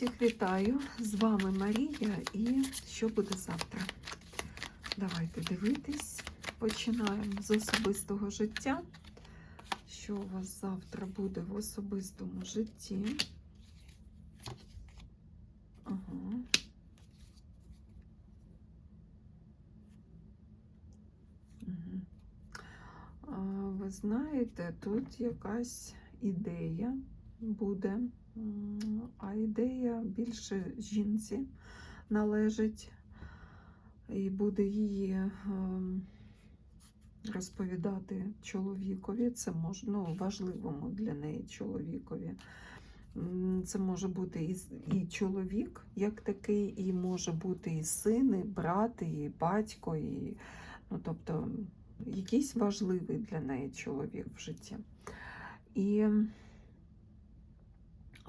Всіх вітаю! З вами Марія і що буде завтра? Давайте дивитись. Починаємо з особистого життя. Що у вас завтра буде в особистому житті? Ага. Ви знаєте, тут якась ідея буде, а ідея більше жінці належить, і буде її ем, розповідати чоловікові. Це може ну, важливому для неї чоловікові. Це може бути і, і чоловік як такий, і може бути і син, і брат, і батько, і ну, тобто якийсь важливий для неї чоловік в житті. І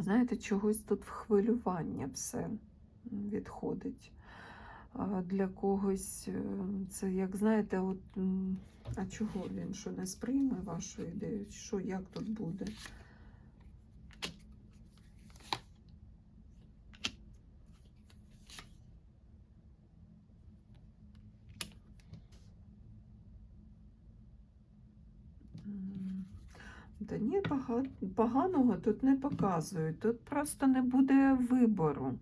знаєте, чогось тут в хвилювання все відходить. Для когось е, це, як знаєте, от, а чого він що не сприйме вашу ідею? Що як тут буде? Та ні, поганого тут не показують. Тут просто не буде вибору.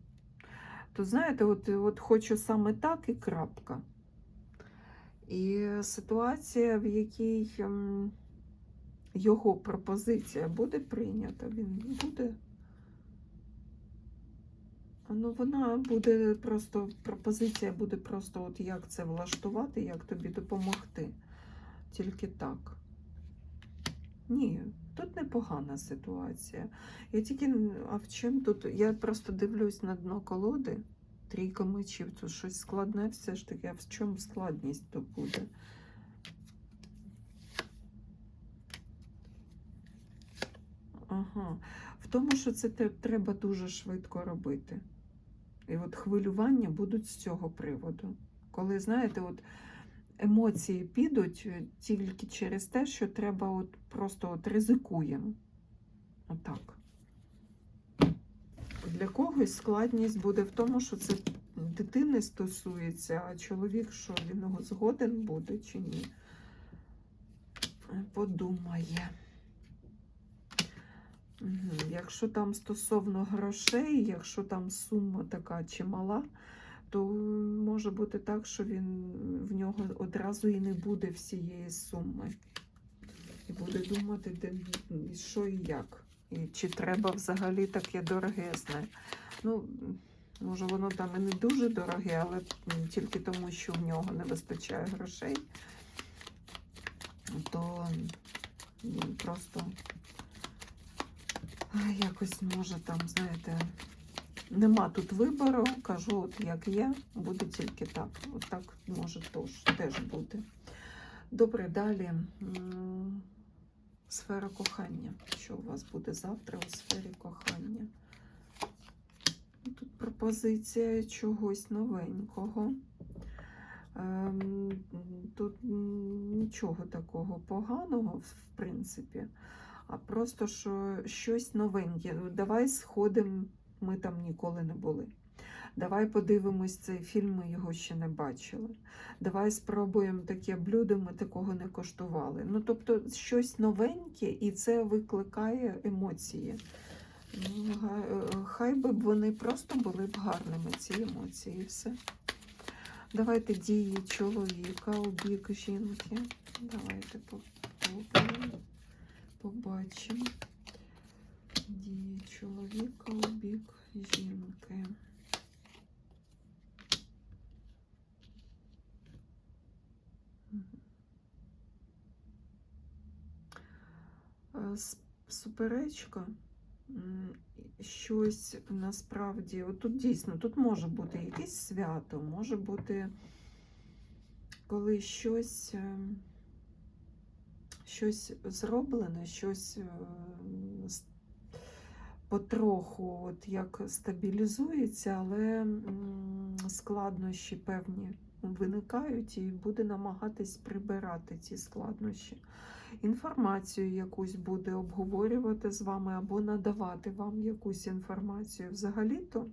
То знаєте, от, от хочу саме так і крапка. І ситуація, в якій ем, його пропозиція буде прийнята, він буде. Ну, вона буде просто, пропозиція буде просто, от як це влаштувати, як тобі допомогти. Тільки так. Ні, тут непогана ситуація. Я тільки, а в чим тут? Я просто дивлюсь на дно колоди. Трійка мечів, тут щось складне все ж таки, а в чому складність то буде? Ага. В тому, що це треба дуже швидко робити. І от хвилювання будуть з цього приводу. Коли, знаєте, от емоції підуть е, тільки через те, що треба от просто от ризикуємо. Отак. Для когось складність буде в тому, що це дитини стосується, а чоловік, що він його згоден буде чи ні. Подумає. Якщо там стосовно грошей, якщо там сума така чимала, то може бути так, що він в нього одразу і не буде всієї суми. І буде думати, де що і як. І чи треба взагалі таке дорогезне. Ну, може, воно там і не дуже дороге, але тільки тому, що в нього не вистачає грошей, то просто якось може там, знаєте, нема тут вибору, кажу, от як є, буде тільки так. От так може теж бути. Добре, далі. Сфера кохання. Що у вас буде завтра у сфері кохання? Тут пропозиція чогось новенького. Ем, Тут нічого такого поганого, в принципі, а просто що щось новеньке. Давай сходимо, ми там ніколи не були. Давай подивимось цей фільм, ми його ще не бачили. Давай спробуємо таке блюдо, ми такого не коштували. Ну, тобто, щось новеньке, і це викликає емоції. Ну, е, Хай би вони просто були б гарними, ці емоції, і все. Давайте дії чоловіка у бік жінки. Давайте. Побачимо. Дії чоловіка у бік жінки. Е, Суперечка. Щось насправді, от тут дійсно, тут може бути якесь свято, може бути, коли щось, е, щось зроблене, щось е, потроху от як стабілізується, але складнощі певні виникають і буде намагатись прибирати ці складнощі. Інформацію якусь буде обговорювати з вами або надавати вам якусь інформацію. Взагалі-то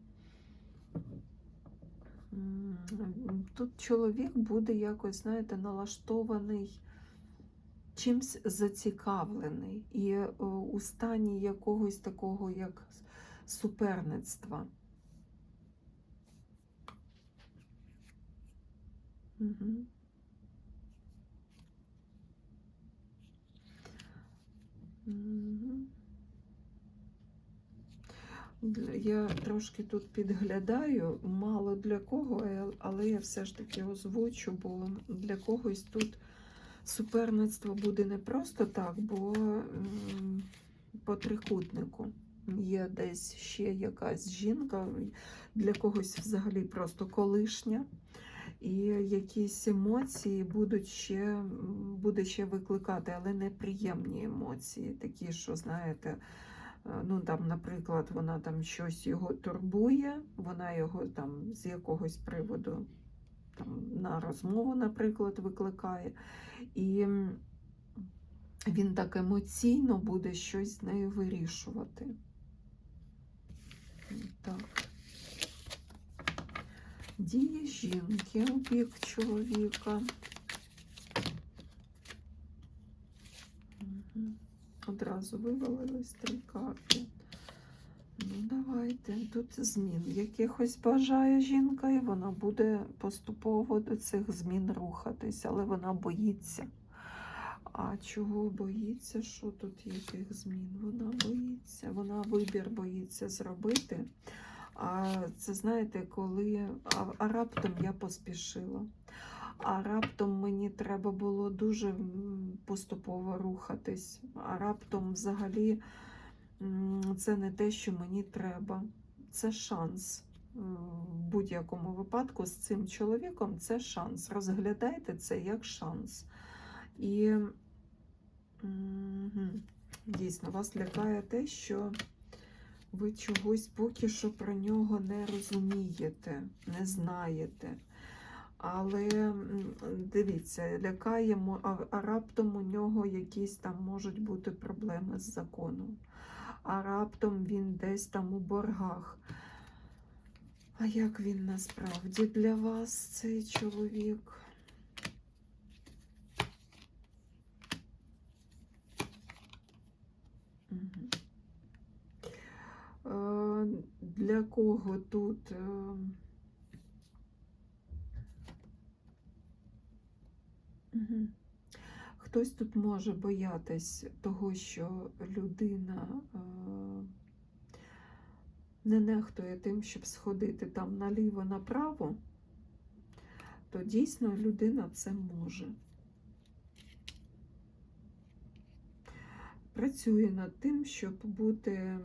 тут чоловік буде якось, знаєте, налаштований чимсь зацікавлений і е, у стані якогось такого, як суперництва. Я трошки тут підглядаю, мало для кого, е, але я все ж таки озвучу, бо для когось тут суперництво буде не просто так, бо по трикутнику є десь ще якась жінка, для когось взагалі просто колишня. І якісь емоції будуть ще, буде ще викликати, але неприємні емоції, такі, що, знаєте, е, ну там, наприклад, вона там щось його турбує, вона його там з якогось приводу на розмову, наприклад, викликає. І він так емоційно буде щось з нею вирішувати. Так. Дії жінки у бік чоловіка. Одразу вивалились три карти. Ну, давайте. Тут змін якихось бажає жінка, і вона буде поступово до цих змін рухатись, але вона боїться. А чого боїться? Що тут яких змін? Вона боїться, вона вибір боїться зробити. А це знаєте, коли а, а раптом я поспішила. А раптом мені треба було дуже поступово рухатись. А раптом взагалі це не те, що мені треба. Це шанс. В будь-якому випадку з цим чоловіком це шанс. Розглядайте це як шанс. І дійсно вас лякає те, що ви чогось поки що про нього не розумієте, не знаєте. Але дивіться, лякаємо, а, а раптом у нього якісь там можуть бути проблеми з законом. А раптом він десь там у боргах. А як він насправді для вас, цей чоловік? Е, Для кого тут? Мгм. Хтось тут може боятись того, що людина е, не нехтує тим, щоб сходити там наліво-направо, то дійсно людина це може. Працює над тим, щоб бути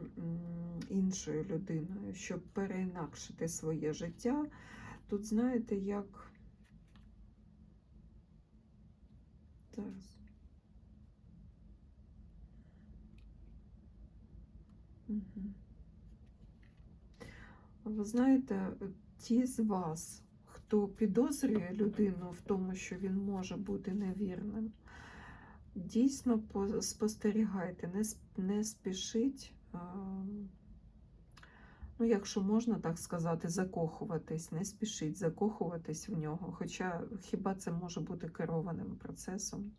іншою людиною, щоб переінакшити своє життя. Тут, знаєте, як зараз. Ви знаєте, ті з вас, хто підозрює людину в тому, що він може бути невірним, дійсно спостерігайте, не, не спішіть, ну, якщо можна так сказати, закохуватись, не спішіть закохуватись в нього, хоча хіба це може бути керованим процесом.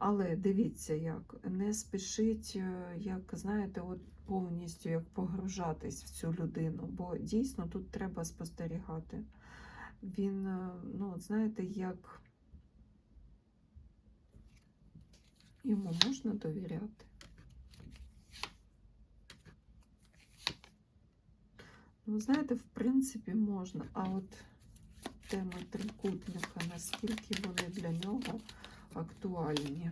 Але дивіться, як не спішіть, е, як знаєте, от повністю як погружатись в цю людину, бо дійсно тут треба спостерігати. Він, е, ну, знаєте, як йому можна довіряти. Ну, знаєте, в принципі, можна, а от тема трикутника, наскільки вони для нього актуальні.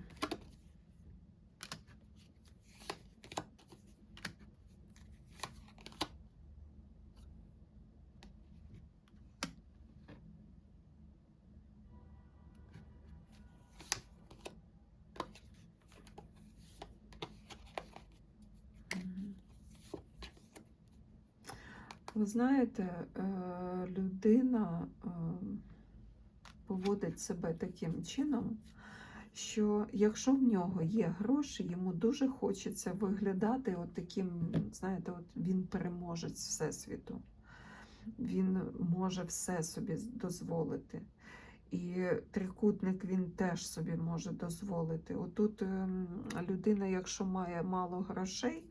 Ви знаєте, е, людина, е, поводить себе таким чином, що якщо в нього є гроші, йому дуже хочеться виглядати от таким, знаєте, от він переможець Всесвіту. Він може все собі дозволити. І трикутник він теж собі може дозволити. Отут ем, людина, якщо має мало грошей,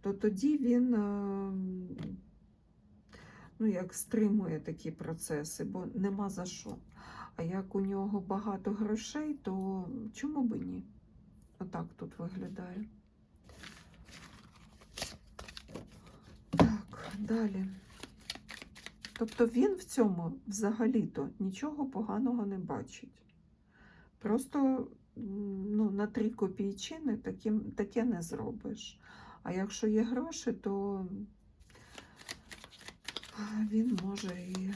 то тоді він ем, ну, як стримує такі процеси, бо нема за що. А як у нього багато грошей, то чому би ні? Отак тут виглядає. Так, далі. Тобто він в цьому взагалі-то нічого поганого не бачить. Просто ну, на три копійчини таким, таке не зробиш. А якщо є гроші, то він може і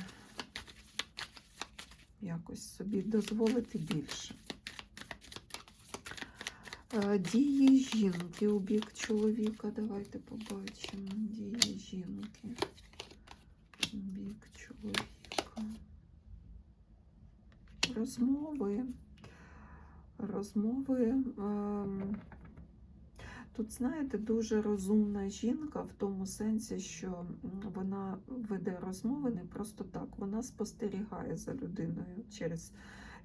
якось собі дозволити більше. Е, Дії жінки у бік чоловіка. Давайте побачимо. Дії жінки у бік чоловіка. Розмови. Розмови. ем, Тут, знаєте, дуже розумна жінка в тому сенсі, що вона веде розмови не просто так. Вона спостерігає за людиною через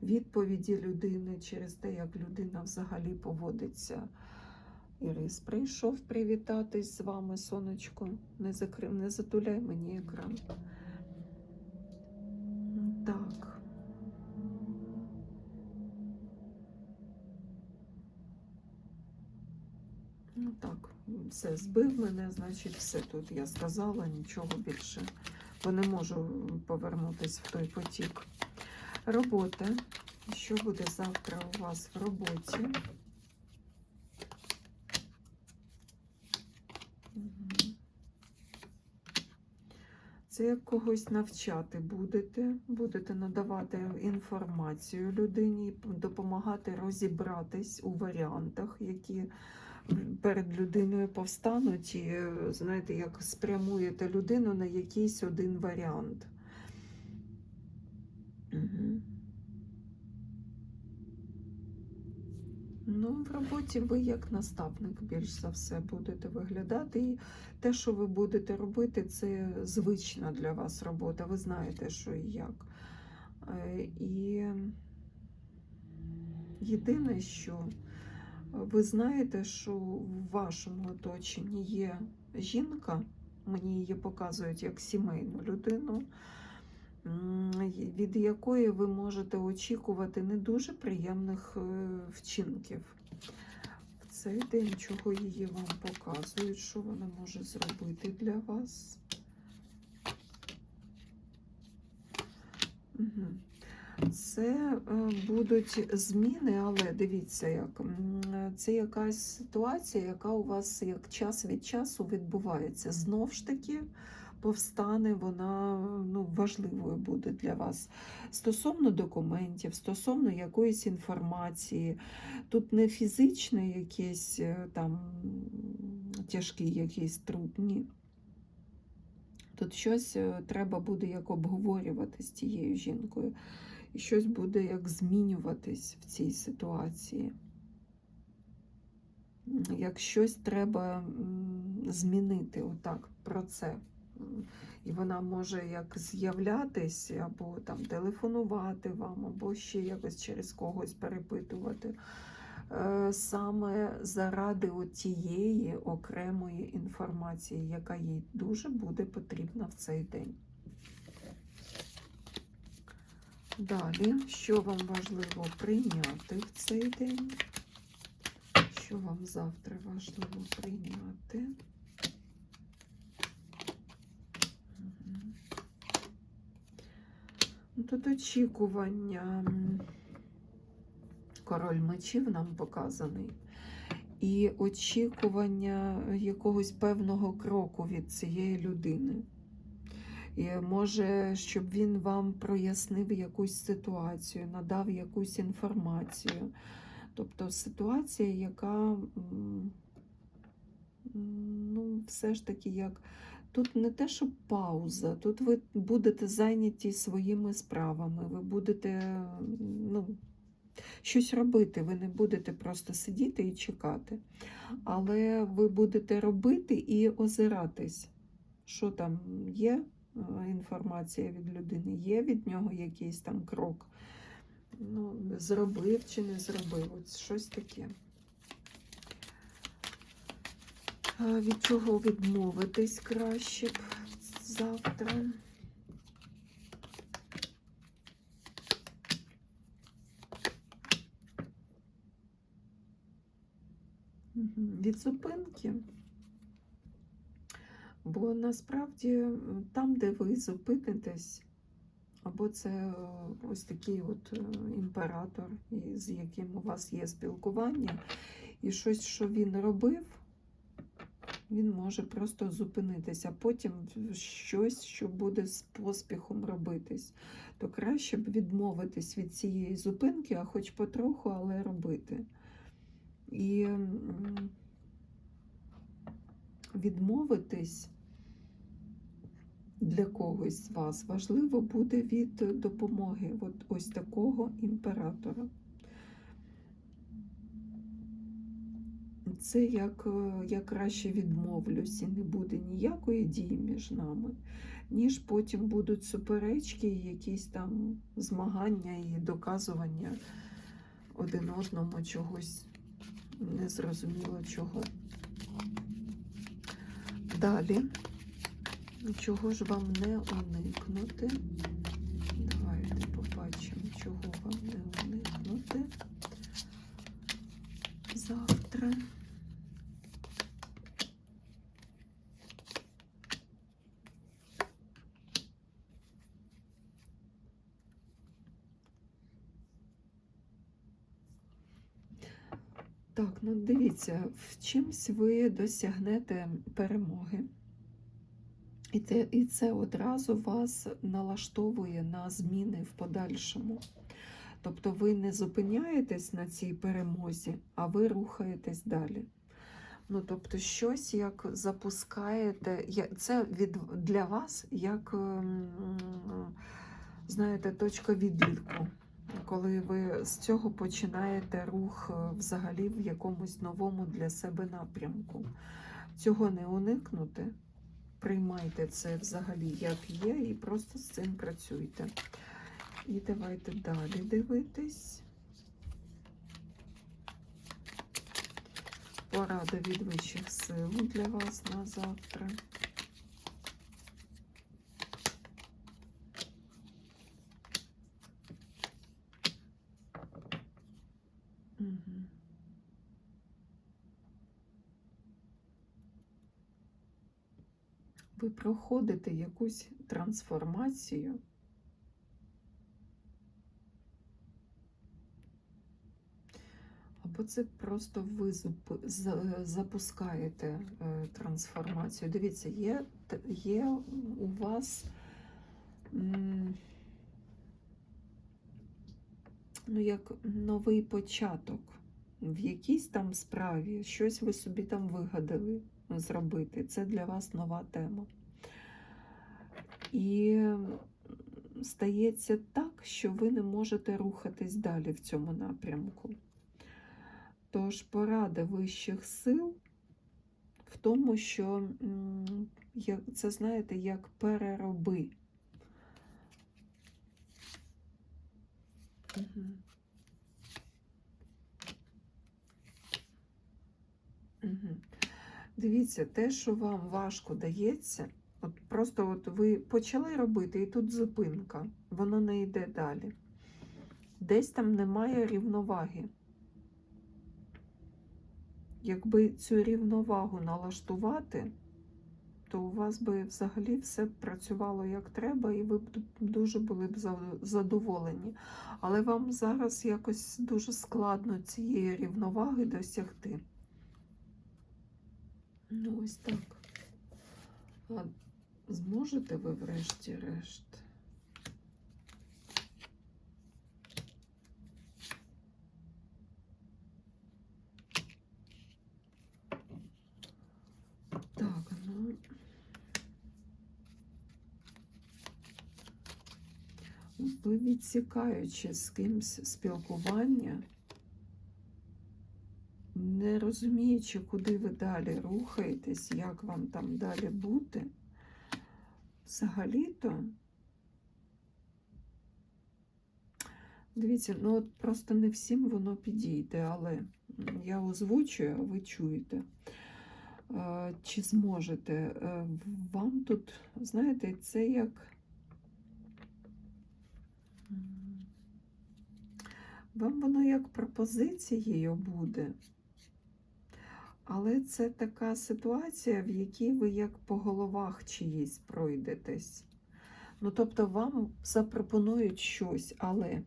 відповіді людини, через те, як людина взагалі поводиться. Ірис прийшов привітатись з вами, сонечко. Не, закри... не затуляй мені екран. Так. Ну так, все, збив мене, значить, все тут я сказала, нічого більше. Бо не можу повернутися в той потік. Робота. Що буде завтра у вас в роботі? Це як когось навчати будете, будете надавати інформацію людині, допомагати розібратись у варіантах, які перед людиною повстануть, і знаєте, як спрямуєте людину на якийсь один варіант. Ну, в роботі ви як наставник більш за все будете виглядати. І те, що ви будете робити, це звична для вас робота. Ви знаєте, що і як. Е, І єдине, що ви знаєте, що в вашому оточенні є жінка, мені її показують як сімейну людину, від якої ви можете очікувати не дуже приємних е, вчинків. В цей день, чого її вам показують, що вона може зробити для вас. Угу. Це е, будуть зміни, але дивіться, як це якась ситуація, яка у вас як час від часу відбувається. Знов ж таки повстане, вона ну, важливою буде для вас. Стосовно документів, стосовно якоїсь інформації. Тут не фізичне якесь е, там тяжкий якийсь труд, ні. Тут щось е, треба буде як обговорювати з тією жінкою і щось буде як змінюватись в цій ситуації. Як щось треба змінити, отак, про це. І вона може як з'являтись, або там телефонувати вам, або ще якось через когось перепитувати. Е, Саме заради тієї окремої інформації, яка їй дуже буде потрібна в цей день. Далі, що вам важливо прийняти в цей день? Що вам завтра важливо прийняти? Ну, Тут очікування. Король мечів нам показаний. І очікування якогось певного кроку від цієї людини. І може, щоб він вам прояснив якусь ситуацію, надав якусь інформацію. Тобто ситуація, яка ну, все ж таки як Тут не те, що пауза, тут ви будете зайняті своїми справами, ви будете ну, щось робити, ви не будете просто сидіти і чекати. Але ви будете робити і озиратись, що там є інформація від людини, є від нього якийсь там крок. Ну, зробив чи не зробив, От щось таке. Від чого відмовитись краще б завтра? Від зупинки. Бо насправді там, де ви зупинитесь, або це е, ось такий от е, імператор, з яким у вас є спілкування, і щось, що він робив, він може просто зупинитися, потім щось, що буде з поспіхом робитись. То краще б відмовитись від цієї зупинки, а хоч потроху, але робити. І відмовитись для когось з вас важливо буде від допомоги от ось такого імператора. Це як я краще відмовлюсь і не буде ніякої дії між нами, ніж потім будуть суперечки, якісь там змагання і доказування один одному чогось незрозуміло чого. Далі, чого ж вам не уникнути? Давайте побачимо, чого вам не уникнути завтра. Так, ну дивіться, в чимсь ви досягнете перемоги. І це, і це одразу вас налаштовує на зміни в подальшому. Тобто ви не зупиняєтесь на цій перемозі, а ви рухаєтесь далі. Ну, тобто, щось як запускаєте, це від, для вас як, ем, знаєте, точка відліку коли ви з цього починаєте рух е, взагалі в якомусь новому для себе напрямку. Цього не уникнути. Приймайте це взагалі як є, і просто з цим працюйте. І давайте далі дивитись. Порада від вищих сил для вас на завтра. Ви проходите якусь трансформацію. Або це просто ви запускаєте е, трансформацію. Дивіться, є, є у вас ну, як новий початок в якійсь там справі, щось ви собі там вигадали зробити. Це для вас нова тема. І стається так, що ви не можете рухатись далі в цьому напрямку. Тож порада вищих сил в тому, що це, знаєте, як перероби. Мгм. Дивіться, те, що вам важко дається, от просто от ви почали робити, і тут зупинка, воно не йде далі. Десь там немає рівноваги. Якби цю рівновагу налаштувати, то у вас би взагалі все працювало як треба, і ви б дуже були б задоволені. Але вам зараз якось дуже складно цієї рівноваги досягти. Ну, ось так. А зможете ви врешті-решт? Так, ну. Ви відсікаючи з кимсь спілкування не розуміючи, куди ви далі рухаєтесь, як вам там далі бути, взагалі-то, дивіться, ну от просто не всім воно підійде, але я озвучую, а ви чуєте. Е, Чи зможете? Е, Вам тут, знаєте, це як. Вам воно як пропозицією буде. Але це така ситуація, в якій ви як по головах чиїсь пройдетесь. Ну, тобто вам запропонують щось, але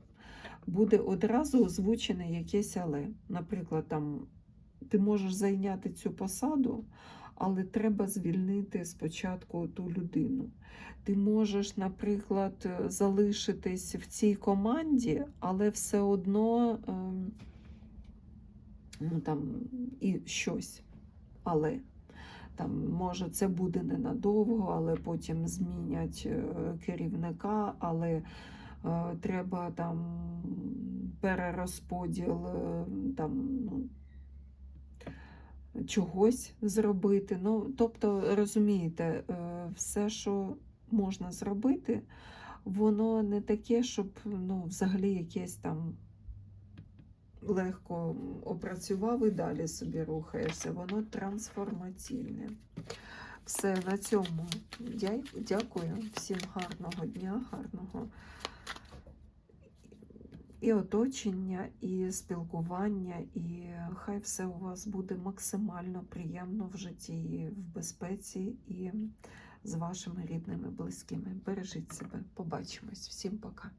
буде одразу озвучене якесь але. Наприклад, там ти можеш зайняти цю посаду, але треба звільнити спочатку ту людину. Ти можеш, наприклад, е, залишитись в цій команді, але все одно ем, ну, там, і щось. Але там, може, це буде ненадовго, але потім змінять е, керівника, але е, треба там перерозподіл е, там, ну, чогось зробити. Ну, тобто, розумієте, е, все, що можна зробити, воно не таке, щоб ну, взагалі якесь там легко опрацював і далі собі рухаєшся. Воно трансформаційне. Все на цьому. Дякую всім гарного дня, гарного і оточення, і спілкування, і хай все у вас буде максимально приємно в житті, і в безпеці і з вашими рідними, близькими. Бережіть себе. Побачимось. Всім пока.